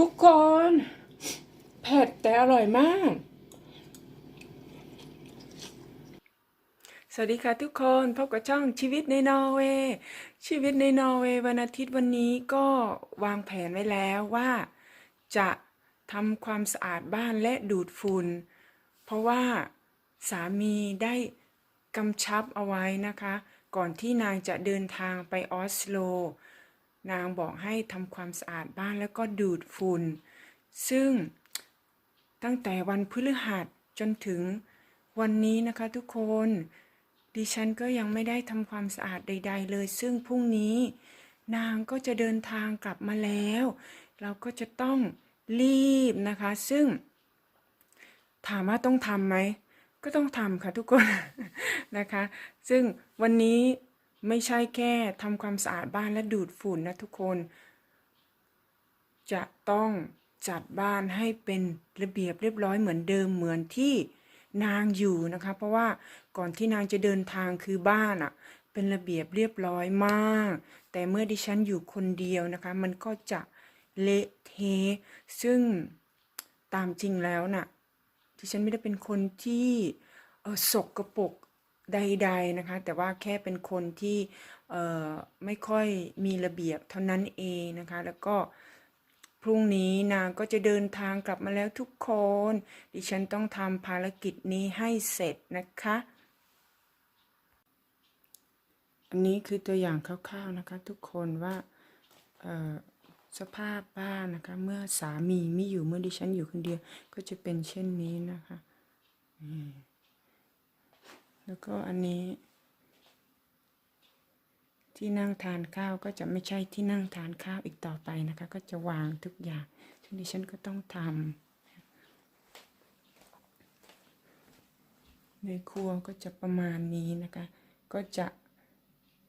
ทุกคนเผ็ดแต่อร่อยมาก สวัสดีค่ะทุกคนพบกับช่องชีวิตในนอร์เวย์ชีวิตในนอร์เวย์วันอาทิตย์วันนี้ก็วางแผนไว้แล้วว่าจะทำความสะอาดบ้านและดูดฝุ่นเพราะว่าสามีได้กำชับเอาไว้นะคะ ก่อนที่นางจะเดินทางไปออสโล นางบอกให้ทำความสะอาดบ้านแล้วก็ดูดฝุ่น ซึ่งตั้งแต่วันพฤหัสจนถึงวันนี้นะคะทุกคน ดิฉันก็ยังไม่ได้ทำความสะอาดใด ๆ เลย ซึ่งพรุ่งนี้นางก็จะเดินทางกลับมาแล้ว เราก็จะต้องรีบนะคะ ซึ่ง ถามว่าต้องทำไหม ก็ต้องทำค่ะทุกคนนะคะ ซึ่งวันนี้ ไม่ใช่แค่ทำความสะอาดบ้านและดูดฝุ่นนะทุกคน จะต้องจัดบ้านให้เป็นระเบียบเรียบร้อยเหมือนเดิมเหมือนที่นางอยู่นะคะ เพราะว่าก่อนที่นางจะเดินทางคือบ้านอะ่ะ เป็นระเบียบเรียบร้อยมาก แต่เมื่อดิฉันอยู่คนเดียวนะคะ มันก็จะเละเทะซึ่งตามจริงแล้วน่ะดิฉันไม่ได้เป็นคนที่เออสกปรก ใดๆนะคะ แต่ว่าแค่เป็นคนที่ไม่ค่อยมีระเบียบเท่านั้นเองนะคะ แล้วก็พรุ่งนี้นางก็จะเดินทางกลับมาแล้วทุกคน ดิฉันต้องทำภารกิจนี้ให้เสร็จนะคะ อันนี้คือตัวอย่างคร่าวๆนะคะ ทุกคนว่าสภาพบ้านนะคะ เมื่อสามีไม่อยู่เมื่อดิฉันอยู่คนเดียวก็จะเป็นเช่นนี้นะคะนี่ แล้วก็อันนี้ ที่นั่งทานข้าวก็จะไม่ใช่ที่นั่งทานข้าวอีกต่อไปนะคะ ก็จะวางทุกอย่างซึ่งดิฉันก็ต้องทำในครัวก็จะประมาณนี้นะคะ ก็จะ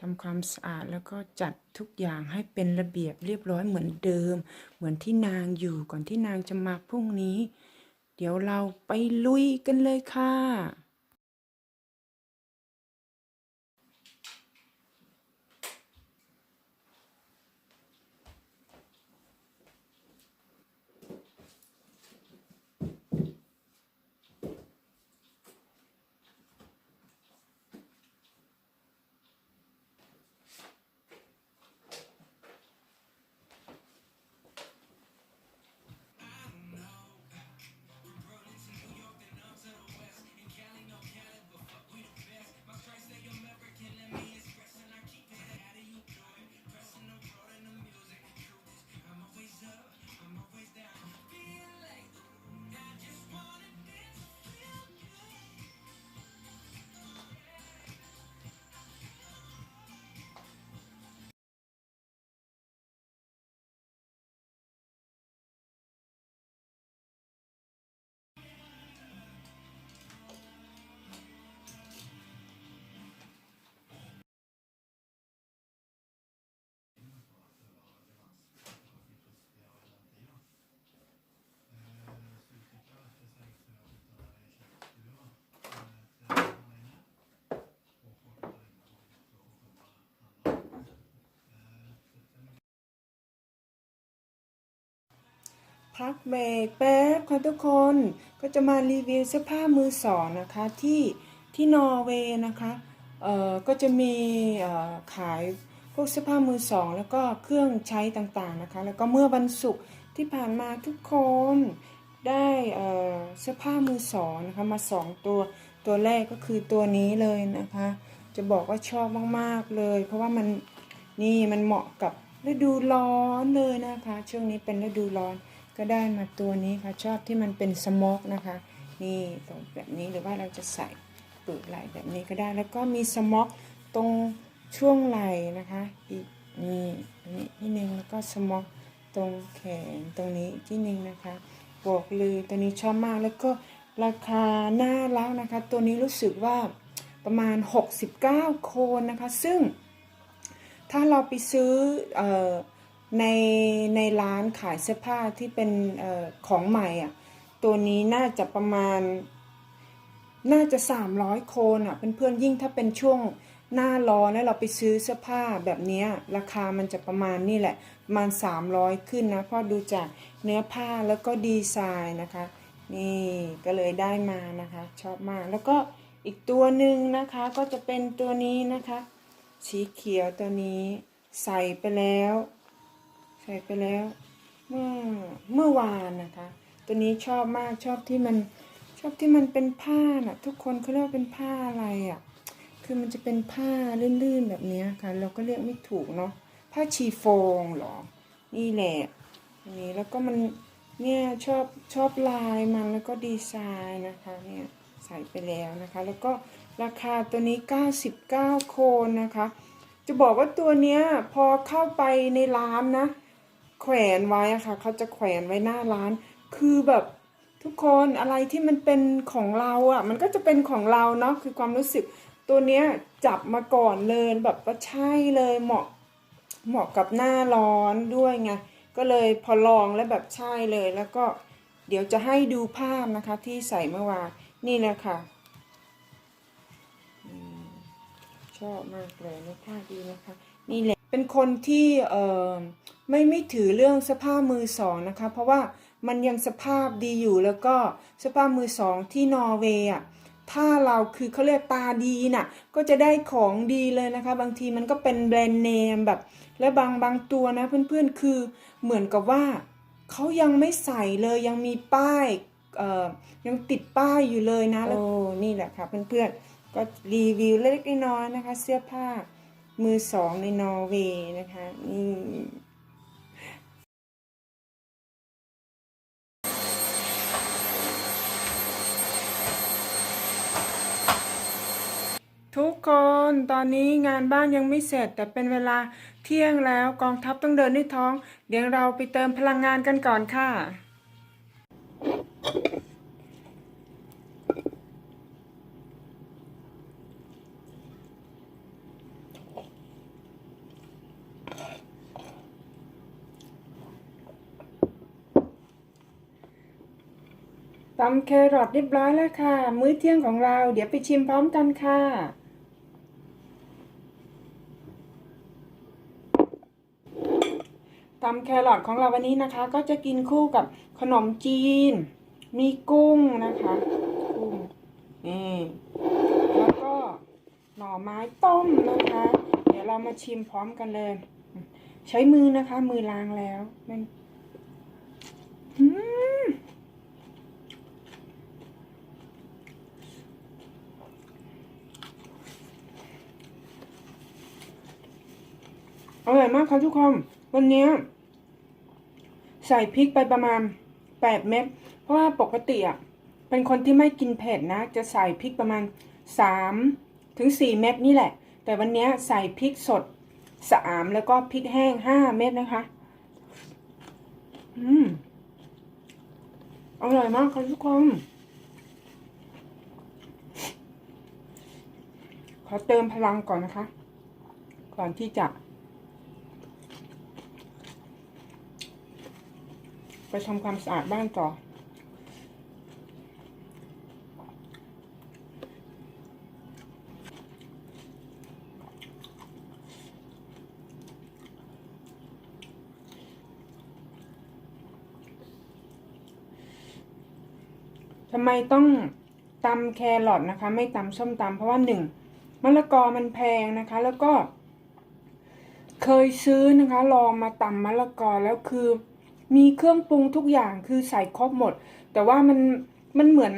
ทำความสะอาดแล้วก็จัดทุกอย่างให้เป็นระเบียบเรียบร้อยเหมือนเดิม เหมือนที่นางอยู่ก่อนที่นางจะมาพรุ่งนี้ เดี๋ยวเราไปลุยกันเลยค่ะ พักเบรกแป๊บค่ะทุกคนก็จะมารีวิวเสื้อผ้ามือสองนะคะที่ที่นอร์เวย์นะคะเอ่อก็จะมีเอ่อขายพวกเสื้อผ้ามือสองแล้วก็เครื่องใช้ต่างๆนะคะ แล้วก็เมื่อวันศุกร์ที่ผ่านมาทุกคนได้เอ่อเสื้อผ้ามือสองนะคะมาสองตัวตัวแรกก็คือตัวนี้เลยนะคะ จะบอกว่าชอบมากๆเลย เพราะว่ามันนี่มันเหมาะกับฤดูร้อนเลยนะคะ ช่วงนี้เป็นฤดูร้อน ก็ได้มาตัวนี้ค่ะชอบที่มันเป็นสโมกนะคะ นี่ตรงแบบนี้หรือว่าเราจะใส่ปืกไหลแบบนี้ก็ได้ แล้วก็มีสโมกตรงช่วงไหลนะคะอีกนี่นนี้ที่หนึ่งแล้วก็สโมกตรงแขนตรงนี้ที่หนึ่งนะคะบอกเลยตัวนี้ชอบมากแล้วก็ราคาน่ารักนะคะ ตัวนี้รู้สึกว่าประมาณ 69 โคนนะคะ ซึ่งถ้าเราไปซื้ออ ในในร้านขายเสื้อผ้าที่เป็นออของใหม่อะ ตัวนี้น่าจะประมาณ น่าจะ300โคนอะเพื่อนๆยิ่งถ้าเป็นช่วงหน้าร้อนแล้วเราไปซื้อเสื้อผ้าแบบนี้ราคามันจะประมาณนี่แหละประมาณ300ขึ้นนะเพราะดูจากเนื้อผ้าแล้วก็ดีไซน์นะคะ นี่ก็เลยได้มานะคะ ชอบมากแล้วก็อีกตัวหนึ่งนะคะก็จะเป็นตัวนี้นะคะ สีเขียวตัวนี้ใส่ไปแล้ว ใส่ไปแล้วเมื่อเมื่อวานนะคะ ตัวนี้ชอบมากชอบที่มันชอบที่มันเป็นผ้าน่ะ ทุกคนเขาเรียกว่าเป็นผ้าอะไรอะ คือมันจะเป็นผ้าลื่นๆแบบนี้ค่ะ เราก็เรียกไม่ถูกเนาะผ้าชีฟองหรอ นี่แหละอันนี้แล้วก็มันเนี่ยชอบชอบลายมันแล้วก็ดีไซน์นะคะเนี่ยใส่ไปแล้วนะคะ แล้วก็ราคาตัวนี้ 99 โคนนะคะ จะบอกว่าตัวเนี้ยพอเข้าไปในร้านนะ แขวนไว้อะค่ะเขาจะแขวนไว้หน้าร้าน คือแบบทุกคนอะไรที่มันเป็นของเราอะมันก็จะเป็นของเราเนาะคือความรู้สึกตัวเนี้ยจับมาก่อนเลยแบบว่าใช่เลยเหมาะเหมาะกับหน้าร้อนด้วยไงก็เลยพอลองแล้วแบบใช่เลยแล้วก็เดี๋ยวจะให้ดูภาพนะคะที่ใส่เมื่อวานนี่แหละค่ะชอบมากเลยนะผ้าดีนะคะนี่แหละ เป็นคนที่เอ่อไม่ไม่ถือเรื่องสภาพมือสองนะคะ เพราะว่ามันยังสภาพดีอยู่แล้วก็สภาพมือสองที่นอร์เวย์อะถ้าเราคือเขาเรียกตาดีน่ะก็จะได้ของดีเลยนะคะ บางทีมันก็เป็นแบรนด์เนมแบบ และบางบางตัวนะเพื่อนๆคือเหมือนกับว่าเขายังไม่ใส่เลยยังมีป้ายเอ่อยังติดป้ายอยู่เลยนะแล้วโอ้นี่แหละค่ะเพื่อนๆก็รีวิวเล็กน้อยนะคะ เสื้อผ้า มือสองในนอร์เวย์นะคะนี่ทุกคนตอนนี้งานบ้านยังไม่เสร็จ แต่เป็นเวลาเที่ยงแล้วกองทัพต้องเดินด้วยท้อง เดี๋ยวเราไปเติมพลังงานกันก่อนค่ะ ตำแครอทเรียบร้อยแล้วค่ะ มื้อเที่ยงของเราเดี๋ยวไปชิมพร้อมกันค่ะ ตำแครอทของเราวันนี้นะคะ ก็จะกินคู่กับขนมจีน มีกุ้งนะคะกุ้งนี่แล้วก็หน่อไม้ต้มนะคะ เดี๋ยวเรามาชิมพร้อมกันเลย ใช้มือนะคะ มือล้างแล้วมันอืม อร่อยมากค่ะทุกคน วันนี้ใส่พริกไปประมาณ8เม็ด เพราะว่าปกติอะ เป็นคนที่ไม่กินเผ็ดนะ จะใส่พริกประมาณ3ถึง4เม็ดนี่แหละ แต่วันนี้ใส่พริกสด3แล้วก็พริกแห้ง5เม็ดนะคะ อืม อร่อยมากค่ะทุกคน ขอเติมพลังก่อนนะคะ ก่อนที่จะ ไปทำความสะอาดบ้านต่อ ทำไมต้องตำแครอทนะคะ ไม่ตำส้มตำเพราะว่าหนึ่งมะละกอมันแพงนะคะ แล้วก็ เคยซื้อนะคะ ลองมาตำมะละกอแล้วคือ มีเครื่องปรุงทุกอย่างคือใส่ครบหมด แต่ว่ามันมันเหมือน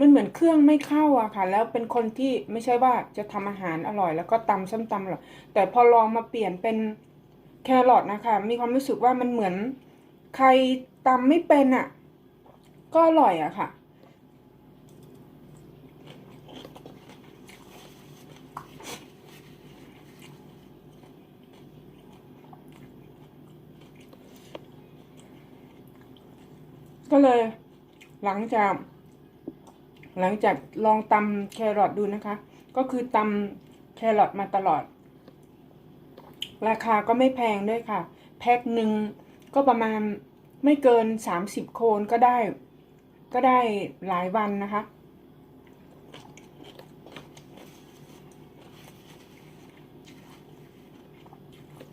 มันเหมือนเครื่องไม่เข้าอะค่ะ แล้วเป็นคนที่ไม่ใช่ว่าจะทำอาหารอร่อย แล้วก็ตำส้มตำหรอกแต่พอลองมาเปลี่ยนเป็นแครอทนะคะ มีความรู้สึกว่ามันเหมือนใครตำไม่เป็นอะก็อร่อยอะค่ะ ก็เลย หลังจาก หลังจากลองตำแครอทดูนะคะ ก็คือตำแครอทมาตลอด ราคาก็ไม่แพงด้วยค่ะ แพ็คหนึ่งก็ประมาณไม่เกินสามสิบโคนก็ได้ ก็ได้หลายวันนะคะ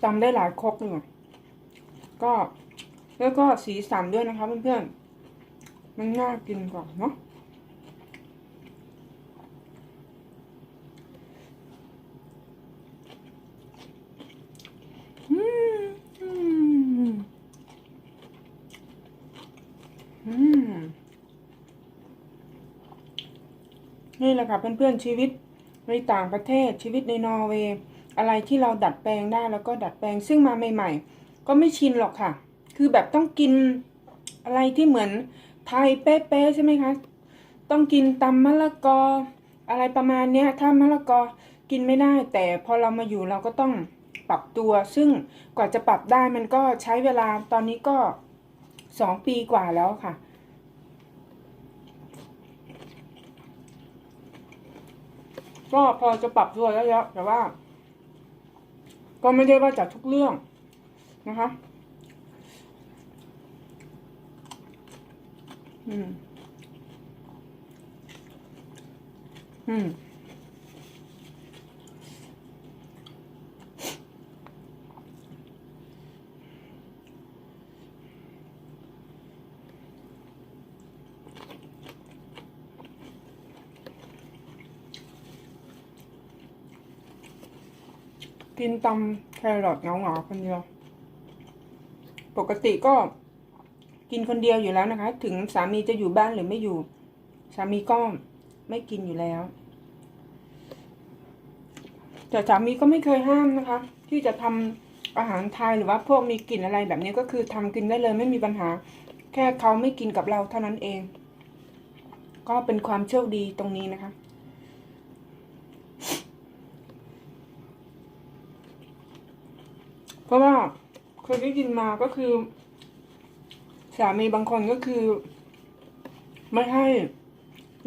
ตำได้หลายครกเลยก็แล้วก็สีสันด้วยนะคะเพื่อนๆ มันน่ากินกว่าเนาะอืมอืมอืมนี่แหละค่ะเพื่อนๆชีวิตในต่างประเทศชีวิตในนอร์เวย์อะไรที่เราดัดแปลงได้แล้วก็ดัดแปลงซึ่งมาใหม่ ๆ ก็ไม่ชินหรอกค่ะ คือแบบต้องกินอะไรที่เหมือน ไทยเป๊ะๆใช่ไหมคะ ต้องกินตำมะละกอ อะไรประมาณเนี้ย ถ้ามะละกอกินไม่ได้ แต่พอเรามาอยู่เราก็ต้องปรับตัว ซึ่งกว่าจะปรับได้มันก็ใช้เวลาตอนนี้ก็สองปีกว่าแล้วค่ะ ก็พอจะปรับตัวแล้วแล้วแต่ว่า ก็ไม่ได้ว่าจากทุกเรื่องนะคะ อืม อืม กินตำแครอทเงาๆคนเดียว ปกติก็ กินคนเดียวอยู่แล้วนะคะ ถึงสามีจะอยู่บ้านหรือไม่อยู่ สามีก็ไม่กินอยู่แล้ว แต่สามีก็ไม่เคยห้ามนะคะ ที่จะทำอาหารไทยหรือว่าพวกมีกลิ่นอะไรแบบนี้ก็คือทำกินได้เลยไม่มีปัญหา แค่เขาไม่กินกับเราเท่านั้นเอง ก็เป็นความโชคดีตรงนี้นะคะเพราะว่าเคยได้ยินมาก็คือ สามีบางคนก็คือ ไม่ให้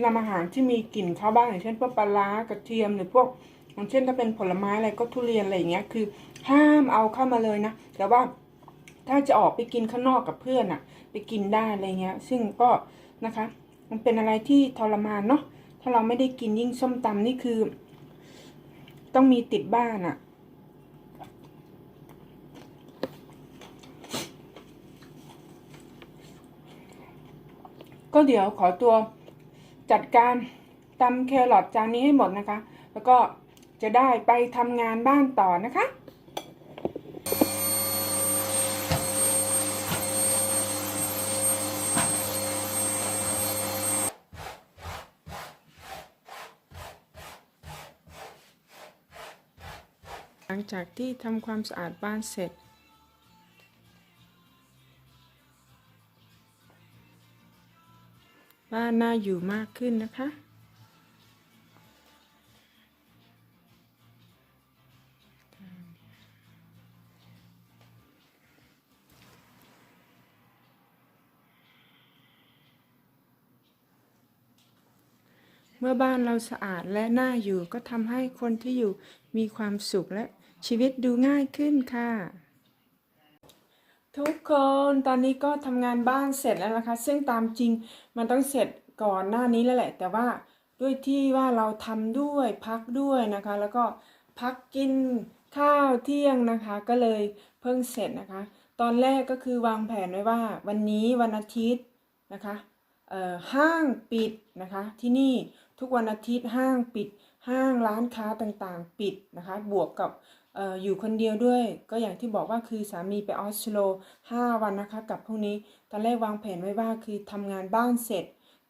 นำอาหารที่มีกลิ่นเข้าบ้านอย่างเช่นพวกปลาร้ากระเทียมหรือพวกอย่างเช่นถ้าเป็นผลไม้อะไรก็ทุเรียนอะไรอย่างเงี้ย คือ ห้ามเอาเข้ามาเลยนะแต่ว่าถ้าจะออกไปกินข้างนอกกับเพื่อนอะไปกินได้อะไรเงี้ย ซึ่งก็นะคะ มันเป็นอะไรที่ทรมานเนาะถ้าเราไม่ได้กินยิ่งส้มตำนี่คือ ต้องมีติดบ้านอะ ก็เดี๋ยวขอตัวจัดการตำแครอทจานนี้ให้หมดนะคะ แล้วก็จะได้ไปทำงานบ้านต่อนะคะหลังจากที่ทำความสะอาดบ้านเสร็จ บ้านน่าอยู่มากขึ้นนะคะ เมื่อบ้านเราสะอาดและน่าอยู่ก็ทำให้คนที่อยู่มีความสุขและชีวิตดูง่ายขึ้นค่ะ ทุกคนตอนนี้ก็ทำงานบ้านเสร็จแล้วนะคะ ซึ่งตามจริงมันต้องเสร็จก่อนหน้านี้แล้วแหละ แต่ว่าด้วยที่ว่าเราทำด้วยพักด้วยนะคะ แล้วก็พักกินข้าวเที่ยงนะคะ ก็เลยเพิ่งเสร็จนะคะ ตอนแรกก็คือวางแผนไว้ว่า วันนี้วันอาทิตย์นะคะเอ่อห้างปิดนะคะ ที่นี่ทุกวันอาทิตย์ห้างปิด ห้างร้านค้าต่างๆ ปิดนะคะ บวกกับ อยู่คนเดียวด้วย ก็อย่างที่บอกว่าคือสามีไปออสโล5 วันนะคะกับพรุ่งนี้ ตอนแรกวางแผนไว้ว่าคือทำงานบ้านเสร็จ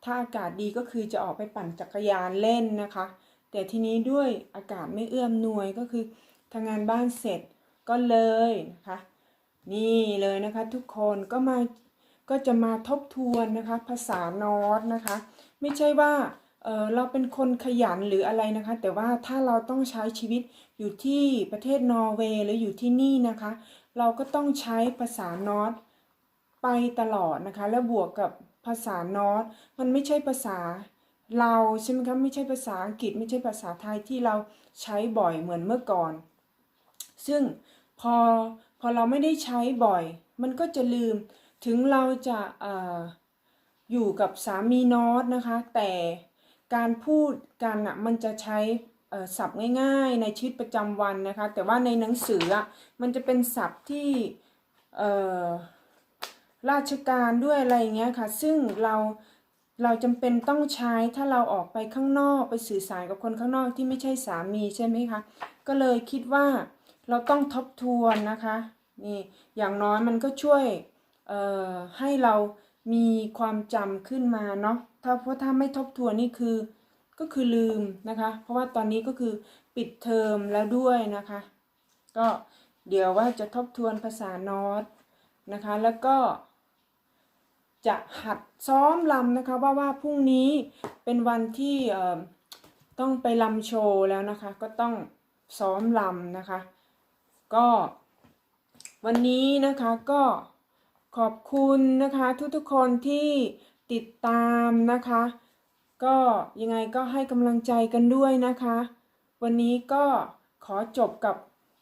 ถ้าอากาศดีก็คือจะออกไปปั่นจักรยานเล่นนะคะ แต่ทีนี้ด้วยอากาศไม่เอื้อมหน่วยก็คือทำงานบ้านเสร็จก็เลยนะคะนี่เลยนะคะทุกคนก็มาก็จะมาทบทวนนะคะภาษานอร์ดนะคะ ไม่ใช่ว่า เออเราเป็นคนขยันหรืออะไรนะคะ แต่ว่าถ้าเราต้องใช้ชีวิตอยู่ที่ประเทศนอร์เวย์หรืออยู่ที่นี่นะคะ เราก็ต้องใช้ภาษานอร์ดไปตลอดนะคะ และบวกกับภาษานอร์ดมันไม่ใช่ภาษาเราใช่ไหมคะไม่ใช่ภาษาอังกฤษไม่ใช่ภาษาไทยที่เราใช้บ่อยเหมือนเมื่อก่อน ซึ่งพอพอเราไม่ได้ใช้บ่อย มันก็จะลืมถึงเราจะอออยู่กับสามีนอตนะคะ แต่ การพูดกันอะมันจะใช้ศัพท์ง่ายๆในชีวิตประจำวันนะคะ แต่ว่าในหนังสืออะมันจะเป็นศัพท์ที่ราชการด้วยอะไรอย่างเงี้ยค่ะ ซึ่งเราเราจำเป็นต้องใช้ถ้าเราออกไปข้างนอกไปสื่อสารกับคนข้างนอกที่ไม่ใช่สามีใช่ไหมคะ ก็เลยคิดว่าเราต้องทบทวนนะคะนี่อย่างน้อยมันก็ช่วยให้เรามีความจำขึ้นมาเนาะ ถ้าเพราะถ้าไม่ทบทวนนี่คือก็คือลืมนะคะ เพราะว่าตอนนี้ก็คือปิดเทอมแล้วด้วยนะคะ ก็เดี๋ยวว่าจะทบทวนภาษานอตนะคะ แล้วก็จะหัดซ้อมลำนะคะว่าว่าพรุ่งนี้เป็นวันที่เอ่อต้องไปลำโชว์แล้วนะคะ ก็ต้องซ้อมลำนะคะ ก็วันนี้นะคะก็ขอบคุณนะคะทุกๆคนที่ ติดตามนะคะ ก็ยังไงก็ให้กำลังใจกันด้วยนะคะ วันนี้ก็ขอจบกับ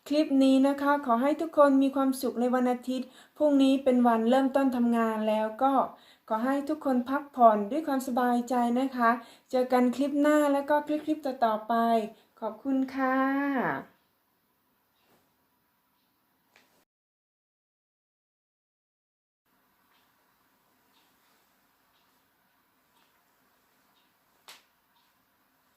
คลิปนี้นะคะ ขอให้ทุกคนมีความสุขในวันอาทิตย์ พรุ่งนี้เป็นวันเริ่มต้นทำงานแล้วก็ขอให้ทุกคนพักผ่อนด้วยความสบายใจนะคะ เจอกันคลิปหน้าแล้วก็คลิปๆต่อๆไป ขอบคุณค่ะ